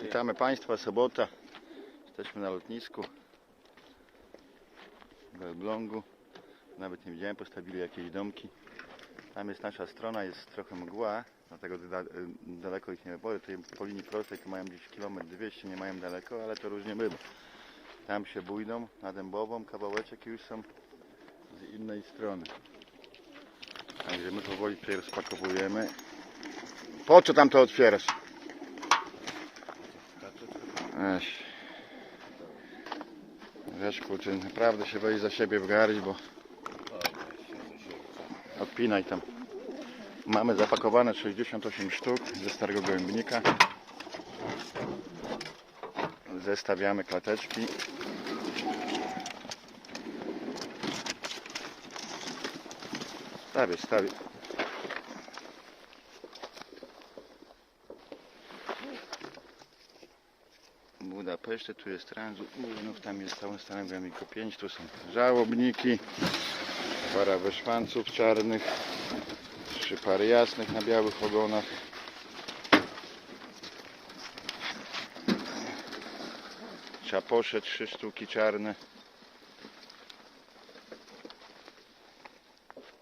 Witamy Państwa, sobota. Jesteśmy na lotnisku w Elblągu. Nawet nie widziałem, postawili jakieś domki. Tam jest nasza strona, jest trochę mgła, dlatego da, daleko ich nie wybory. Tutaj po linii prostej to mają gdzieś kilometr 200, nie mają daleko, ale to różnie bywa. Tam się bójdą na dębową, kawałeczek już są z innej strony. Także my powoli tutaj rozpakowujemy. Po co tam to otwierasz? Weź. Wiesz kurczę, naprawdę się weź za siebie w garść, bo odpinaj tam. Mamy zapakowane 68 sztuk ze starego gołębnika. Zestawiamy klateczki. Stawię, stawię. Budapeszcie, tu jest tranzyt, Użynów, tam jest całym stanem Gramiko 5, tu są żałobniki, para wyszwanców czarnych, trzy pary jasnych na białych ogonach. Czaposze, trzy sztuki czarne.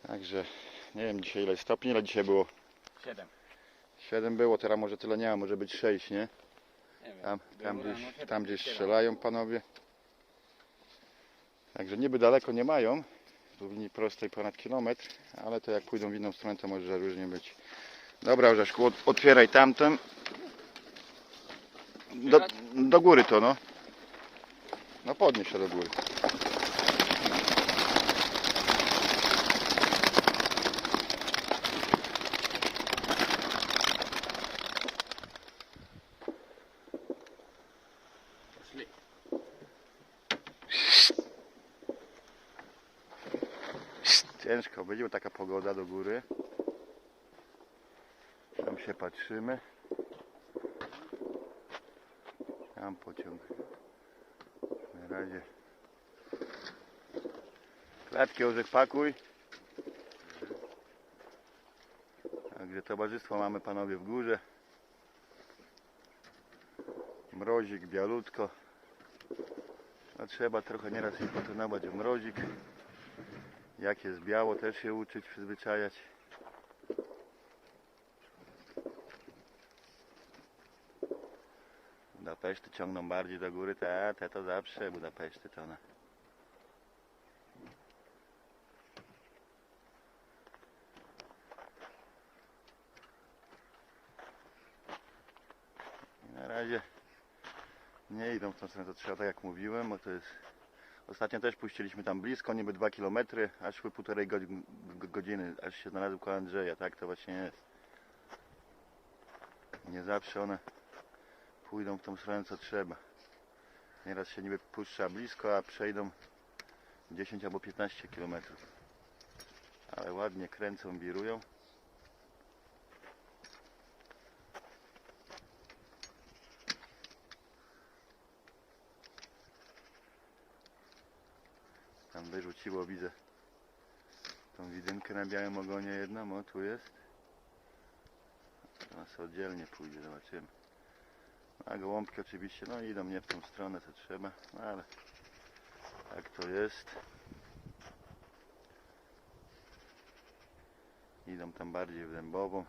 Także nie wiem dzisiaj ile stopni, ile dzisiaj było. 7. 7 było, teraz może tyle nie ma, może być 6, nie? Wiem. Tam, tam, gdzieś, siedem, tam gdzieś strzelają panowie. Także niby daleko nie mają. W linii prostej ponad kilometr, ale to jak pójdą w inną stronę to może różnie być. Dobra Orzeszku, ot- otwieraj tamten. Do, do góry to no. No podnieś to do góry. Ciężko będzie, taka pogoda do góry. Tam się patrzymy. Tam pociąg. Na razie. Klatki orzech pakuj. Także towarzystwo mamy panowie w górze. Mrozik, bialutko. No trzeba trochę nieraz ich potrenować w mrozik. Jak jest biało, też się uczyć, przyzwyczajać. Budapeszty ciągną bardziej do góry, te, te to zawsze Budapeszty to one. Na razie nie idą w tą stronę, to trzeba tak jak mówiłem, bo to jest Ostatnio też puściliśmy tam blisko, niby 2 km, a szły półtorej godziny, aż się znalazł koło Andrzeja, tak to właśnie jest. Nie zawsze one pójdą w tą stronę co trzeba. Nieraz się niby puszcza blisko, a przejdą 10 albo 15 km. Ale ładnie kręcą, wirują. Tam wyrzuciło, widzę tą widynkę na białym ogonie jedną, o tu jest. Teraz oddzielnie pójdzie, zobaczymy. A gołąbki oczywiście, no idą nie w tą stronę, co trzeba, no ale tak to jest. Idą tam bardziej w dębową.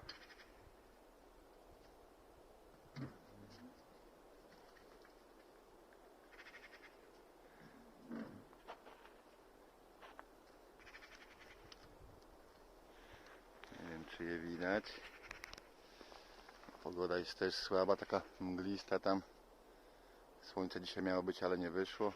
Nie wiem czy je widać. Pogoda jest też słaba, taka mglista tam. Słońce dzisiaj miało być, ale nie wyszło.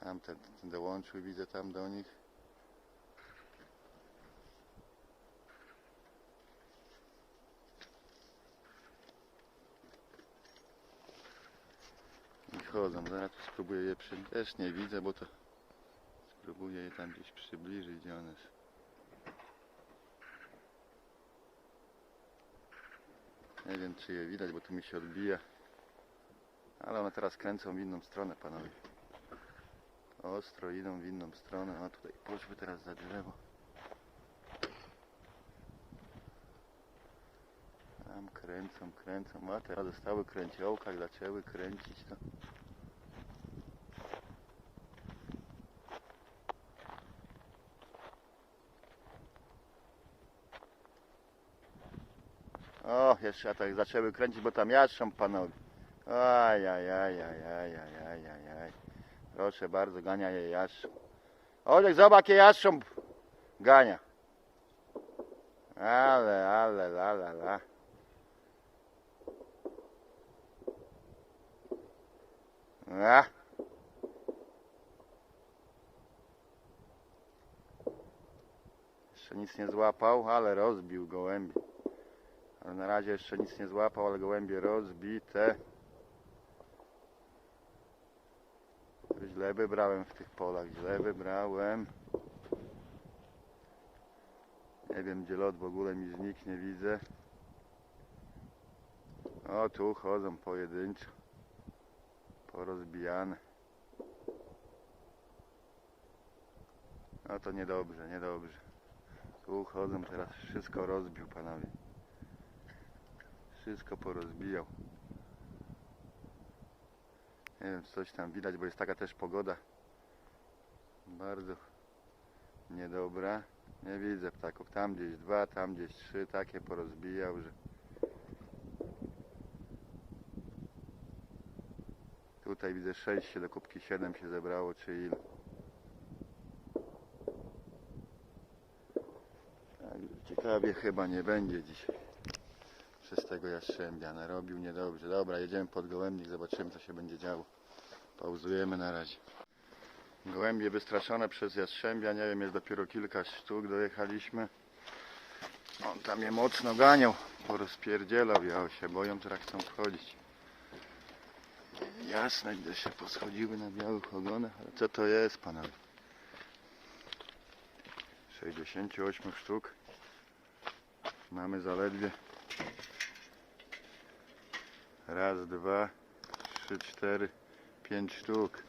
Tam ten, ten dołączył, widzę tam do nich. I chodzą, zaraz spróbuję je przy... Też nie widzę, bo to... Spróbuję je tam gdzieś przybliżyć, gdzie one są. Nie wiem czy je widać, bo tu mi się odbija. Ale one teraz kręcą w inną stronę, panowie. Ostro idą w inną stronę. A tutaj poszły teraz za drzewo. Tam kręcą, kręcą. A teraz dostały kręciołka, zaczęły kręcić to. O, jeszcze a tak zaczęły kręcić, bo tam jastrząb panowie. Aj, aj, aj, aj, aj, aj, aj, aj, aj. Proszę bardzo, gania je jastrząb. Olek, zobacz, jakie jastrząb gania. Ale, ale, la, la, la. A. Jeszcze nic nie złapał, ale rozbił gołębie. Ale na razie jeszcze nic nie złapał, ale gołębie rozbite. Źle wybrałem w tych polach, źle wybrałem. Nie wiem gdzie lot w ogóle mi zniknie, widzę. O tu chodzą pojedynczo. Porozbijane. No to niedobrze, niedobrze. Tu chodzą teraz, wszystko rozbił panowie. Wszystko porozbijał. Nie wiem, coś tam widać, bo jest taka też pogoda. Bardzo niedobra. Nie widzę ptaków. Tam gdzieś dwa, tam gdzieś trzy. Takie porozbijał, że... Tutaj widzę sześć się do kubki siedem się zebrało, czy ile. Ciekawie chyba nie będzie dzisiaj przez tego jastrzębia. Narobił niedobrze. Dobra, jedziemy pod gołębnik, zobaczymy co się będzie działo. Pauzujemy na razie. Gołębie wystraszone przez jastrzębia, nie wiem, jest dopiero kilka sztuk, dojechaliśmy. On tam je mocno ganiał, porozpierdzielał, ja się boją, teraz chcą wchodzić. Jasne, gdy się poschodziły na białych ogonach, ale co to jest, panowie? 68 sztuk. Mamy zaledwie Raz, dwa, trzy, cztery, pięć sztuk.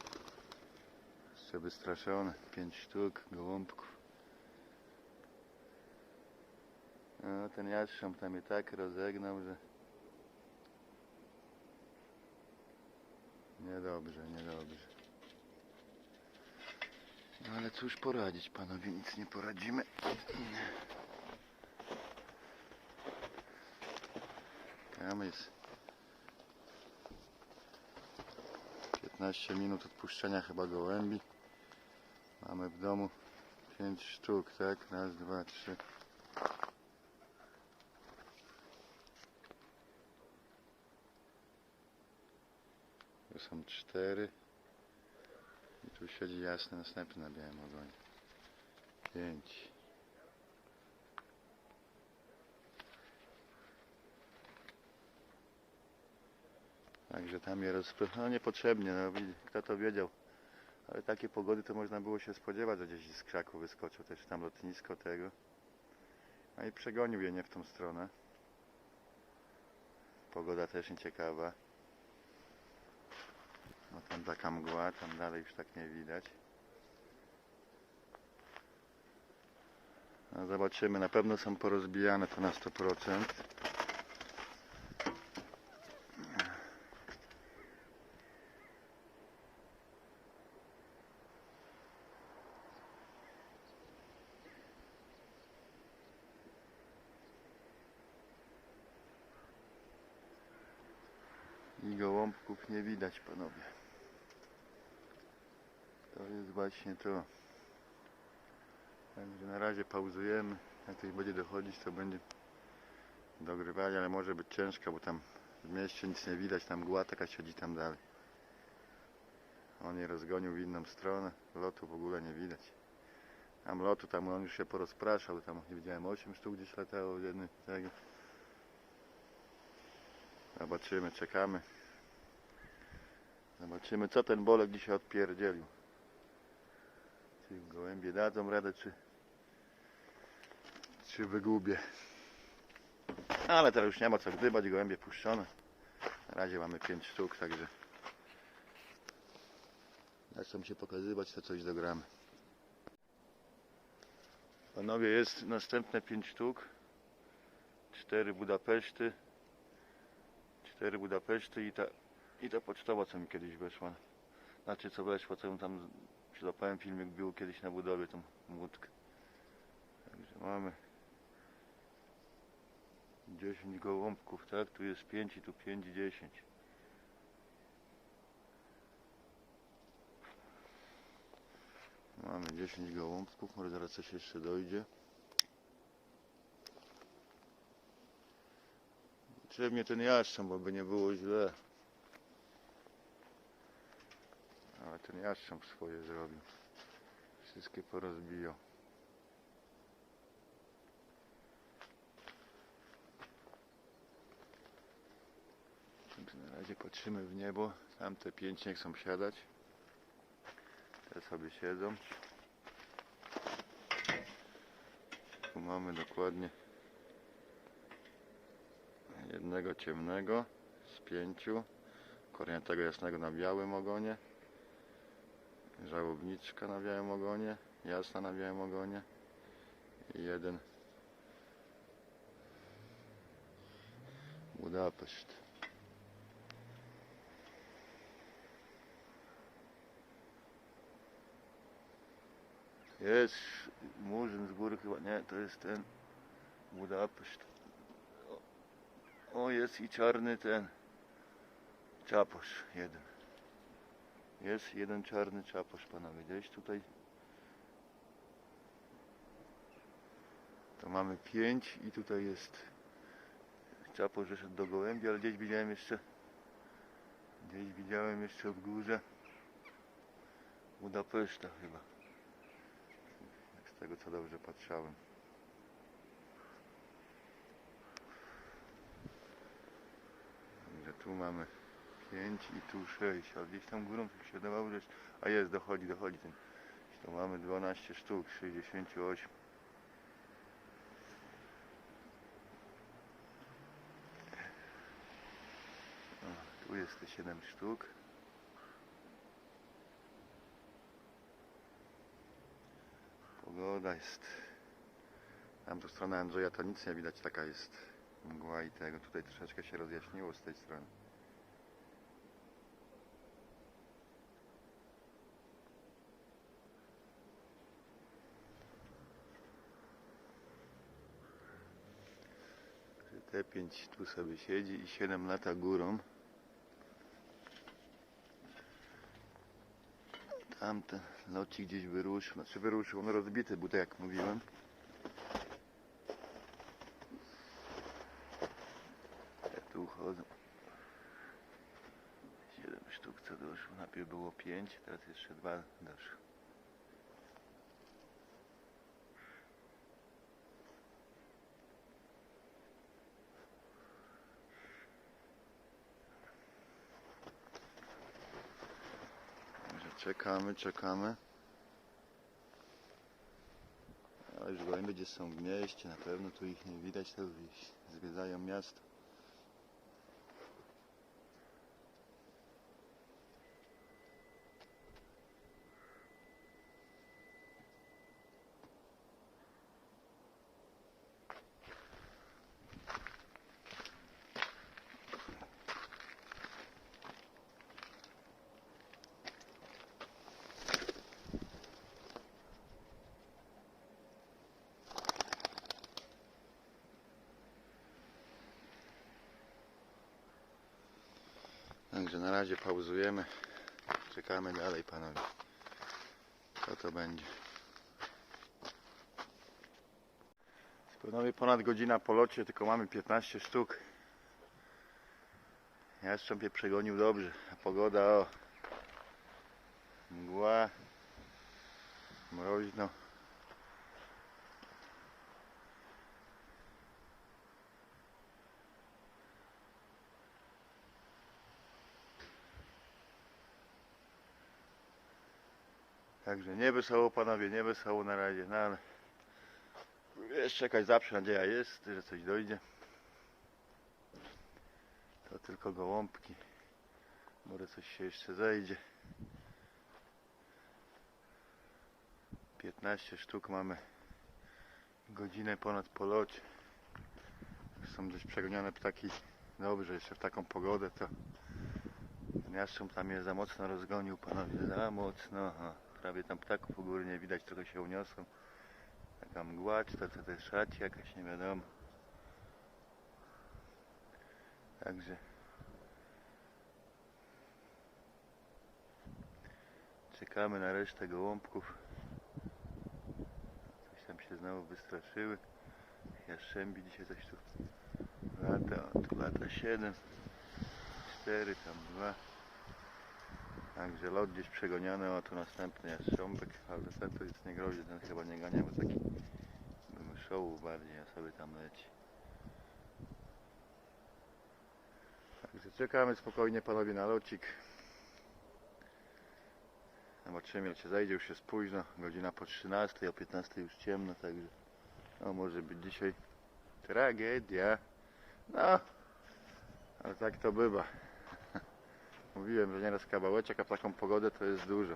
Jeszcze wystraszone. Pięć sztuk gołąbków. No, ten jastrząb tam je tak rozegnał, że... Niedobrze, niedobrze. No ale cóż poradzić, panowie, nic nie poradzimy. Tam jest 15 minut odpuszczenia chyba gołębi. Mamy w domu 5 sztuk, tak? Raz, dwa, trzy. Tu są cztery. I tu siedzi jasny następny na białym ogonie. Pięć. Także tam je rozpycha. No niepotrzebnie, no kto to wiedział. Ale takie pogody to można było się spodziewać, że gdzieś z krzaku wyskoczył też tam lotnisko tego. No i przegonił je nie w tą stronę. Pogoda też nieciekawa. No tam taka mgła, tam dalej już tak nie widać. No zobaczymy, na pewno są porozbijane to na 100%. I gołąbków nie widać, panowie. To jest właśnie to. Także na razie pauzujemy. Jak ktoś będzie dochodzić, to będzie dogrywali, ale może być ciężko, bo tam w mieście nic nie widać, tam mgła taka siedzi tam dalej. On je rozgonił w inną stronę, lotu w ogóle nie widać. Tam lotu, tam on już się porozpraszał, tam nie widziałem 8 sztuk gdzieś latało w jednym tego. Zobaczymy, czekamy. Zobaczymy, co ten bolek dzisiaj odpierdzielił. Czy gołębie dadzą radę, czy, czy wygubię. Ale teraz już nie ma co gdybać, gołębie puszczone. Na razie mamy 5 sztuk, także Zaczną się pokazywać, to coś dogramy. Panowie, jest następne 5 sztuk. 4 Budapeszty. 4 Budapeszty i ta, i ta pocztowa, co mi kiedyś weszła. Znaczy, co weszła, co ją tam przylapałem, filmik był kiedyś na budowie, tą łódkę. Także mamy 10 gołąbków, tak? Tu jest 5 i tu 5, 10. Mamy 10 gołąbków, może zaraz coś jeszcze dojdzie. Potrzebnie ten jaszcząb, bo by nie było źle. Ale ten jaszcząb swoje zrobił. Wszystkie porozbijał. Także na razie patrzymy w niebo. Tamte pięć nie chcą siadać. Te sobie siedzą. Tu mamy dokładnie jednego ciemnego z pięciu. Korniatego jasnego na białym ogonie. Żałobniczka na białym ogonie. Jasna na białym ogonie. I jeden Budapeszt. Jest Murzyn z góry chyba, nie, to jest ten Budapeszt. O, jest i czarny ten czaposz jeden. Jest jeden czarny czaposz, panowie. Gdzieś tutaj to mamy pięć i tutaj jest czaposz wyszedł do gołębi, ale gdzieś widziałem jeszcze gdzieś widziałem jeszcze w górze Budapeszta chyba. Z tego co dobrze patrzałem. Także tu mamy 5 i tu 6, a gdzieś tam górą to się dawało, że... A jest, dochodzi, dochodzi ten. Tu mamy 12 sztuk, 68. O, tu jest te 7 sztuk. Pogoda jest. Tam tu stronę Andrzeja to nic nie widać, taka jest mgła i tego. Tutaj troszeczkę się rozjaśniło z tej strony. Te pięć tu sobie siedzi i 7 lata górą. Tamten locik gdzieś wyruszył, znaczy wyruszył, on rozbity był, tak jak mówiłem. Te tu chodzą. 7 sztuk co doszło, najpierw było 5, teraz jeszcze dwa doszło. Także czekamy, czekamy. A już gołębie gdzieś są w mieście, na pewno tu ich nie widać, to już zwiedzają miasto. Także na razie pauzujemy. Czekamy dalej panowie. Co to będzie? Panowie ponad godzina po locie, tylko mamy 15 sztuk. Jastrząb je przegonił dobrze. A pogoda o mgła mroźno. Także nie wesoło panowie, nie wesoło na razie, no ale jeszcze jakaś zawsze nadzieja jest, że coś dojdzie. To tylko gołąbki. Może coś się jeszcze zejdzie. 15 sztuk mamy godzinę ponad po locie. Są gdzieś przegonione ptaki. Dobrze, jeszcze w taką pogodę to jastrząb tam je za mocno rozgonił, panowie, za mocno. Aha, prawie tam ptaków u góry nie widać, trochę się uniosą. Taka mgła, czy to to jest jakaś, nie wiadomo. Także czekamy na resztę gołąbków. Coś tam się znowu wystraszyły. Jastrzębi dzisiaj coś tu lata, tu lata 7, 4, tam 2. Także lot gdzieś przegoniony, o tu następny jastrząbek, ale ten to jest nie grozi, ten chyba nie gania, bo taki show bardziej, a sobie tam leci. Także czekamy spokojnie panowie na locik. Zobaczymy jak się zajdzie, już jest późno, godzina po 13, o 15 już ciemno, także no może być dzisiaj tragedia. No, ale tak to bywa. Mówiłem, że nieraz kawałeczek, a w taką pogodę to jest dużo.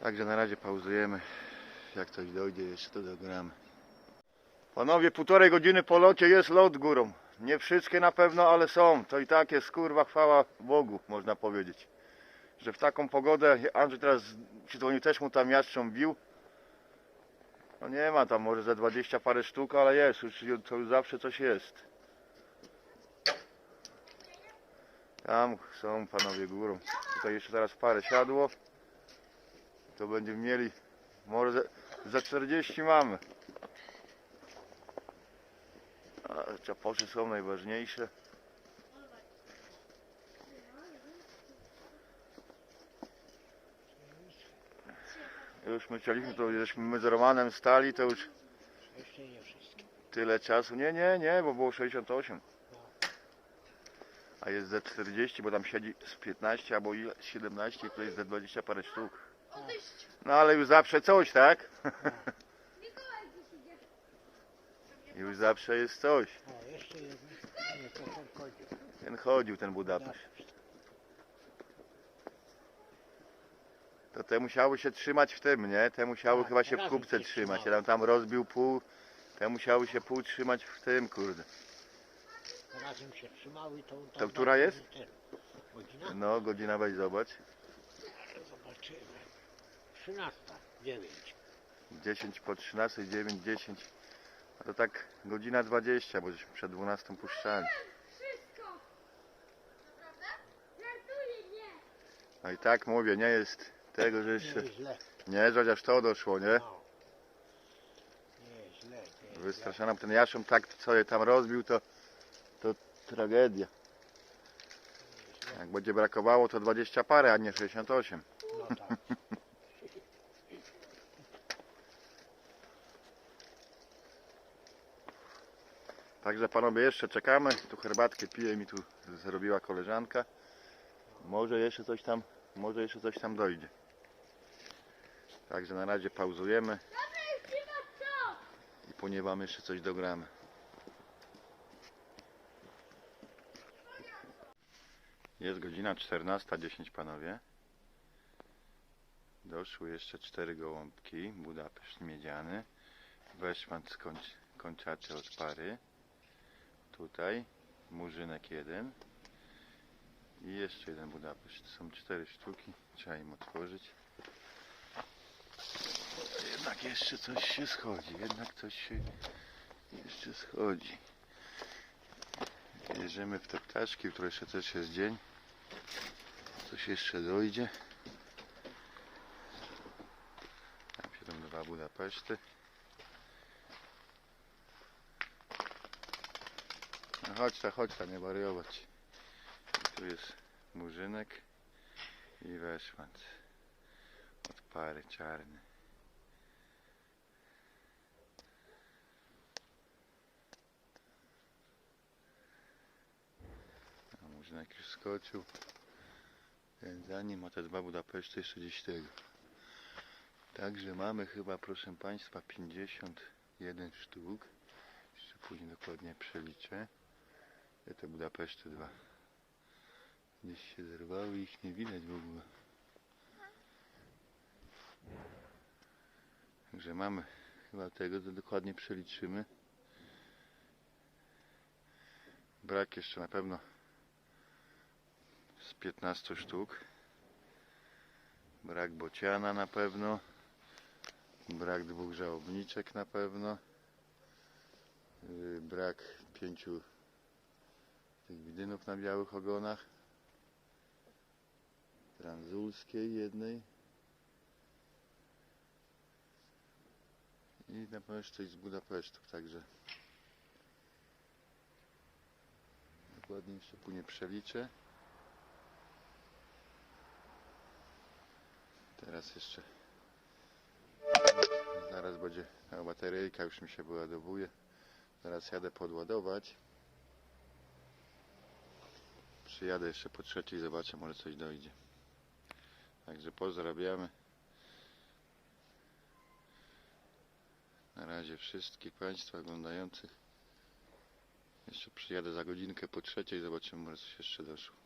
Także na razie pauzujemy. Jak coś dojdzie, jeszcze to dogramy. Panowie, półtorej godziny po locie jest lot górą. Nie wszystkie na pewno, ale są. To i tak jest kurwa chwała Bogu, można powiedzieć. Że w taką pogodę, Andrzej teraz się dzwonił, też mu tam jastrząb bił. No nie ma tam może ze 20 parę sztuk, ale jest, to już zawsze coś jest. Tam są panowie górą. Tutaj jeszcze teraz parę siadło. To będziemy mieli, może za 40 mamy. A są najważniejsze. Już my chcieliśmy, to żeśmy my z Romanem stali, to już tyle czasu. Nie, nie, nie, bo było 68. A jest ze 40, bo tam siedzi z 15 albo ile? 17, to jest ze 20 parę sztuk. No ale już zawsze coś, tak? Już zawsze jest coś. O, jeszcze jeden. Nie, to ten chodził. Ten chodził, ten Budapeszt. To te musiały się trzymać w tym, nie? Te musiały Tak, chyba się w razem się trzymać. Ja tam rozbił pół. Te musiały się pół trzymać w tym, kurde. Razem się trzymały, to... To która jest? Ten. Godzina? No, godzina weź zobacz. Zobaczymy. 13, 9. 10 po 13, 9, 10. A to tak godzina 20, bo żeśmy przed 12 puszczali. Wszystko! Naprawdę? Żartuję, nie! No i tak mówię, nie jest tego, że Nie jeszcze... jest źle. Nie, że chociaż to doszło, nie? No. Nie jest źle. Nie jest źle. Wystraszona ten jaszą tak co je tam rozbił, to tragedia. Jak będzie brakowało, to 20 parę, a nie 68. No tak. Także panowie jeszcze czekamy. Tu herbatkę pije mi tu zrobiła koleżanka. Może jeszcze coś tam, może jeszcze coś tam dojdzie. Także na razie pauzujemy i poniewamy jeszcze coś dogramy. Jest godzina 14.10 panowie. Doszły jeszcze cztery gołąbki. Budapeszt miedziany. Weszmant z kończ, kończaczy od pary. Tutaj. Murzynek jeden. I jeszcze jeden Budapeszt. Są cztery sztuki. Trzeba im otworzyć. Jednak jeszcze coś się schodzi. Jednak coś się jeszcze schodzi. Bierzemy w te ptaszki, które jeszcze też jest dzień. Coś jeszcze dojdzie. Tam tam dwa Budapeszty. No chodź ta, chodź ta, nie wariować. Tu jest murzynek i weszmant. Od pary czarny. A murzynek już skoczył. Ten za nim, a te dwa Budapeszty jeszcze gdzieś tego. Także mamy chyba, proszę Państwa, 51 sztuk. Jeszcze później dokładnie przeliczę. Te Budapeszty dwa. Gdzieś się zerwały, ich nie widać w ogóle. Także mamy chyba tego, to dokładnie przeliczymy. Brak jeszcze na pewno z 15 sztuk. Brak bociana na pewno. Brak dwóch żałobniczek na pewno. Yy, Brak pięciu tych widynów na białych ogonach. Transulskiej jednej. I na pewno jeszcze i z Budapesztu, także dokładnie jeszcze później przeliczę. Teraz jeszcze zaraz będzie ta bateryjka już mi się wyładowuje. Zaraz jadę podładować. Przyjadę jeszcze po trzeciej, zobaczę, może coś dojdzie. Także pozdrawiamy. Na razie wszystkich Państwa oglądających. Jeszcze przyjadę za godzinkę po trzeciej, zobaczymy, może coś jeszcze doszło.